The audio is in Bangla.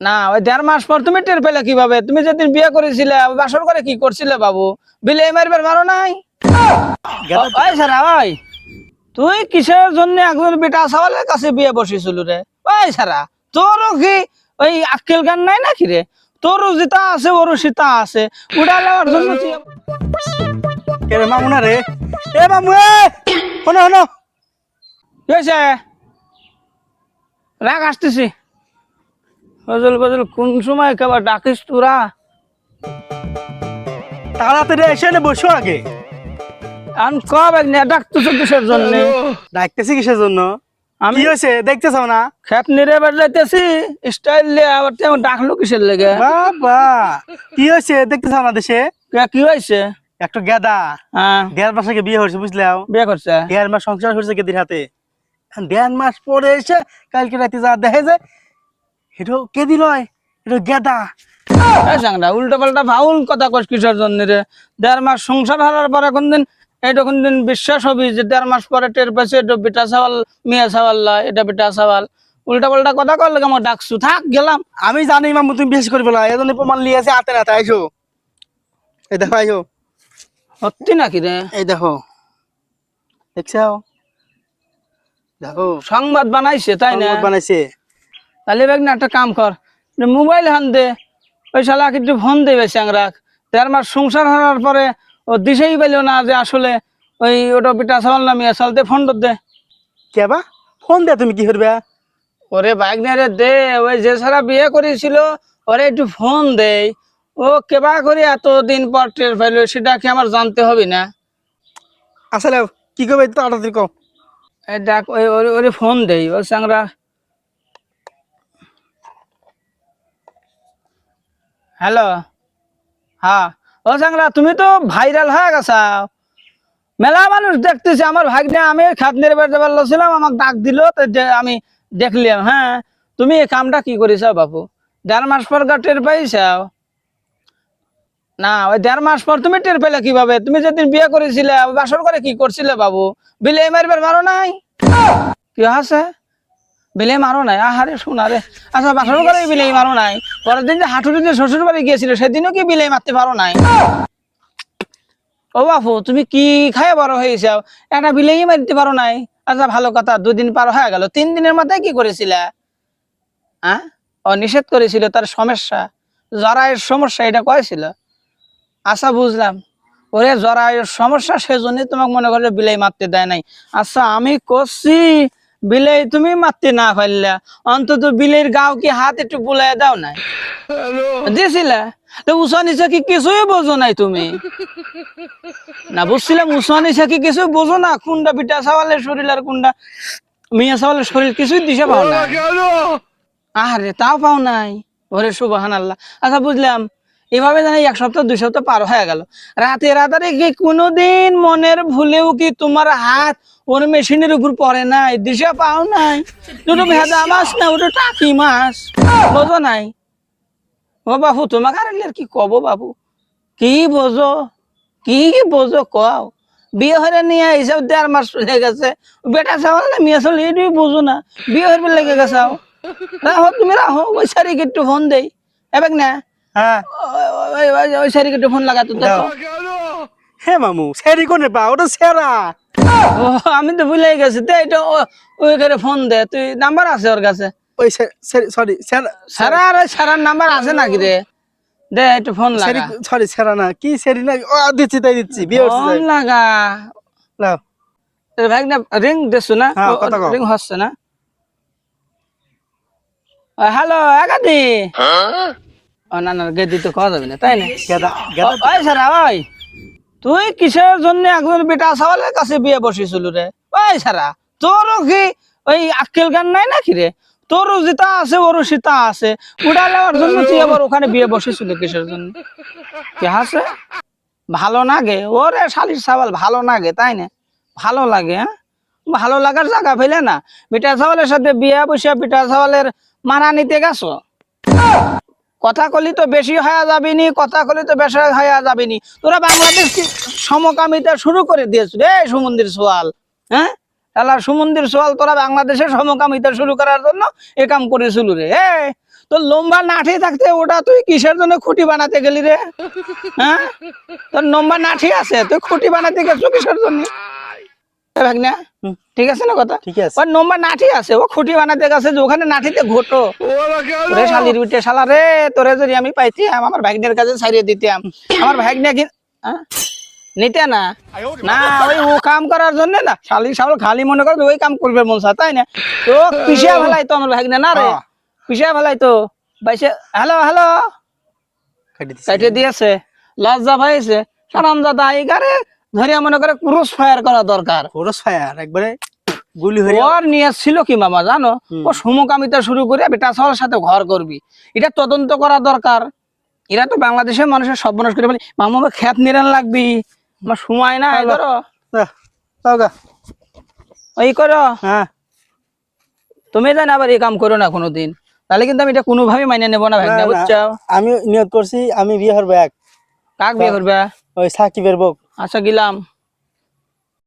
না ওই দেড় মাস পর তুমি টের পেলে কীভাবে? তুমি যেদিন বিয়ে করেছিলে বাসর করে কি করছিলে বাবু? বিলে মারবার মারো নাই? গেদা- ওই সারা ওই। তুই কিসের জন্য একজন বেটা সওয়ালের কাছে বিয়ে বসেছিল রে? ওই সারা তোরও কি ওই আক্কেল গান নাই নাকি রে? তোরও জিতা আছে ওরও সীতা আছে। উড়া নেওয়ার জন্য রে মামু না রে? এ মামু এ! শোনো শোনো। কি হয়েছে? রাগ আসতেছি। গজল গজল কোন সময় কেবার ডাকিস তোরা? তাড়াতাড়ি এসে নে বসো আগে। আন কব এক ডাকতেছ কিসের জন্য? ডাকতেছি কিসের জন্য? আমি কি হয়েছে? দেখতেছ না? নিরে বের স্টাইল লিয়ে আবার তেমন ডাকলো কিসের লেগে? বাবা কি হয়েছে? দেখতেছ না দেশে? কি হয়েছে? একটা গেদা। হ্যাঁ। দেড় মাস আগে বিয়ে হয়েছে বুঝলাও? বিয়ে করছে? দেড় মাস সংসার করছে গেদির হাতে। দেড় মাস পরে এসে কালকে রাতে যা দেখে যায় এটা কেদি নয় এটা গেদা। সাংরা উল্টো পাল্টা ফাউল কথা কস কিসের জন্য রে? দেড় মাস সংসার হারার পরে কোন দিন এইটা বিশ্বাস হবি যে দেড় মাস পরে টের পাইছে এটা বেটা সাওয়াল মেয়ে এটা বেটা সাওয়াল। উল্টা পাল্টা কথা আমার ডাকছু থাক গেলাম। আমি জানি মামু তুমি বেশি করে বলা এজন্য প্রমাণ লিয়ে আছে হাতে নাতে আইসো। এই দেখো আইসো। সত্যি নাকি রে? এই দেখো। দেখো। সংবাদ বানাইছে তাই না? বানাইছে। তাহলে বেগ না একটা কাম কর। মোবাইল হান দে ওই শালা কিন্তু ফোন দেবে স্যাংরাক দেড় মাস সংসার হারার পরে ও দিশেই পাইল না যে আসলে ওই ওটা বেটা সাওয়াল না মেয়ে সাওয়াল দে ফোন দে। কেবা ফোন দে তুমি কি করবে? ওরে বাইক নিয়ে রে দে ওই যে সারা বিয়ে করেছিল ওরে একটু ফোন দেই। ও কেবা করে এতদিন পর টের পাইলো সেটা কি আমার জানতে হবে না? আসলে কি করবে তাড়াতাড়ি কও। ডাক ওই ওরে- ওরে ফোন দেই ও স্যাংরা। হ্যালো। হ্যাঁ। ও স্যাংরা তুমি তো ভাইরাল হয়ে গেছাও মেলা মানুষ দেখতেছে আমার ভাগ্নে, আমি খাতনের বেড়ে ছিলাম আমাকে ডাক দিল আমি দেখলাম হ্যাঁ। তুমি এই কামটা কি করেছ বাবু দেড় মাস পর টের পাইছাও না, ওই দেড় মাস পর তুমি টের পেলে কীভাবে? তুমি যেদিন বিয়ে করেছিলে, বাসর করে কি করছিলে বাবু বিলে মারবার মারো নাই? কি আছে বিলে মারো নাই। আহারে শোনা রে আচ্ছা বাসর করে বিলে মারো নাই। পরের দিন যে হাঁটুরিতে শ্বশুর বাড়ি গিয়েছিল, সেদিনও কি বিলে মারতে পারো নাই? ও বাপু, তুমি কি খায় বড় হয়েছাও একটা বিলেই মারতে পারো নাই। আচ্ছা ভালো কথা, দুদিন পার হয়ে গেল। তিন দিনের মাথায় কি করেছিলে? হ্যাঁ ও নিষেধ করেছিল তার সমস্যা। জরায়ের সমস্যা, এটা কয়েছিল? আচ্ছা বুঝলাম। ওরে, জরায়ের সমস্যা সেজন্য তোমাকে মনে করে বিলাই মারতে দেয় নাই। আচ্ছা আমি করছি। বিলাই তুমি মারতে না পারলা অন্তত বিলের গাও কি হাত একটু বুলাই দাও নাই দিয়েছিলে তো উষা নিচে কি কিছুই বোঝো নাই তুমি। না বুঝছিলাম উষা নিচে কি কিছু বোঝো না কোনটা পিঠা সাওয়ালের শরীর আর কোনটা মিয়া সাওয়ালের শরীর কিছুই দিশে পাও না। আরে তাও পাও নাই। ওরে সুবাহান আল্লাহ আচ্ছা বুঝলাম। এভাবে জানি এক সপ্তাহ দুই সপ্তাহ পার হয়ে গেল। রাতে রাতারে কি কোনোদিন মনের ভুলেও কি তোমার হাত ওর মেশিনের উপর পড়ে নাই দিশা পাও নাই। দুটো ভেদা মাছ না ওটা টাকি মাছ। বোঝো নাই? ও বাবু তোমাকে আর কি কব বাবু কি বোঝো? কি বোঝো কও? বিয়ে হয়ে নিয়ে এইসব দেড় মাস হয়ে গেছে। বেটা চাওয়াল না মেয়ে চাওয়াল এটুই বোঝো না। বিয়ে হয়ে লেগে গেছাও রাহো তুমি রাহো ওই শাড়িকে একটু ফোন দেই। এবার না। হ্যাঁ। ওই- ওই একটু ফোন লাগাতো দেখো। হে মামু সেরি কোনে পা ওটা সেরা ও আমি তো ভুলে গেছি। তো এটা ওই করে ফোন দে। তুই নাম্বার আছে ওর কাছে? ওই সরি সেরা সারা আর সারার নাম্বার আছে নাকি রে? দে একটু ফোন লাগা। সরি সেরা না কি সেরি না ও দিচ্ছি তাই দিচ্ছি বিয়ে হচ্ছে ফোন লাগা। লাও তোর ভাই না রিং দেছো না? হ্যাঁ, রিং হচ্ছে না? হ্যালো একাদি? ও না না গেদি তো খাওয়া যাবে না তাই না? গেদা গেদা ওই সারা ওই তুই কিসের জন্য একজন বেটা সাওয়ালের কাছে বিয়ে বসেছিল রে? ওই সারা, তোরও কি ওই আক্কেল গান নাই নাকি রে? তোরও জিতা আছে, ওরও সীতা আছে। উড়া নেওয়ার জন্য তুই আবার ওখানে বিয়ে বসেছিল কিসের জন্য? কি আছে ভালো লাগে ওরে শালির সাওয়াল ভালো লাগে তাই না? ভালো লাগে হ্যাঁ? ভালো লাগার জায়গা পেলে না। পিঠা চাওয়ালের সাথে বিয়ে বসে পিঠা চাওয়ালের মানা নিতে গেছো? কথা কলি তো বেশি হয়ে যাবিনি, কথা কলি তো বেশি হয়ে যাবিনি। তোরা বাংলাদেশ সমকামিতা শুরু করে দিয়েছ রে, সুমন্দির সোয়াল হ্যাঁ? তাহলে সুমন্দির সোয়াল তোরা বাংলাদেশে সমকামিতা শুরু করার জন্য এ কাম করেছিল রে এ তোর লম্বা নাঠি থাকতে ওটা তুই কিসের জন্য খুঁটি বানাতে গেলি রে হ্যাঁ? তোর লম্বা নাঠি আছে, তুই খুঁটি বানাতে গেছো কিসের জন্য? ভাগনা ঠিক আছে না কথা? ঠিক আছে। ওর লম্বা নাঠি আছে ও খুঁটি বানাতে গেছে ওখানে নাঠিতে ঘোটো। ওরে শালির বিটে শালা রে তোরে যদি আমি পাইতাম আমার ভাগ্নের কাছে ছাড়িয়ে দিতাম। আমার ভাগ্নে কি হ্যাঁ? নিতে না। না ওই ও কাম করার জন্য না শালি শাল খালি মনে করবে ওই কাম করবে মন চা, তাই না? তো পিছিয়ে ফেলাই তো আমার ভাগ্নে না রে। পিছিয়ে ফেলাই তো বাইসে হ্যালো হ্যালো? কাটি দিছি। কাইটে দিয়েছে লজ্জা পাইছে। সারাম দাদা এগারে ধরে মনে করে ক্রুশ ফায়ার করা দরকার। ওরস ফায়ার একবারে গুলি হয়ে ওর কি মামা জানো। ও সমকামিতা শুরু করে বেটা সবার সাথে ঘর করবি। এটা তদন্ত করা দরকার। এরা তো বাংলাদেশের মানুষের সর্বনাশ করে বলি মামা আমার খ্যাত নিরান লাগবি। আমার সময় না। ধরো। ওই করো। হ্যাঁ। তুমি জান আবার এই কাম করো না কোনোদিন। তাহলে কিন্তু আমি এটা কোনোভাবে মাইনে নেব না ভাই না, না। বুঝছ? আমি নিয়ত করছি আমি বিয়ে করব এক। কাক বিয়ে করবে? ওই সাকিবের বউ। আচ্ছা গেলাম।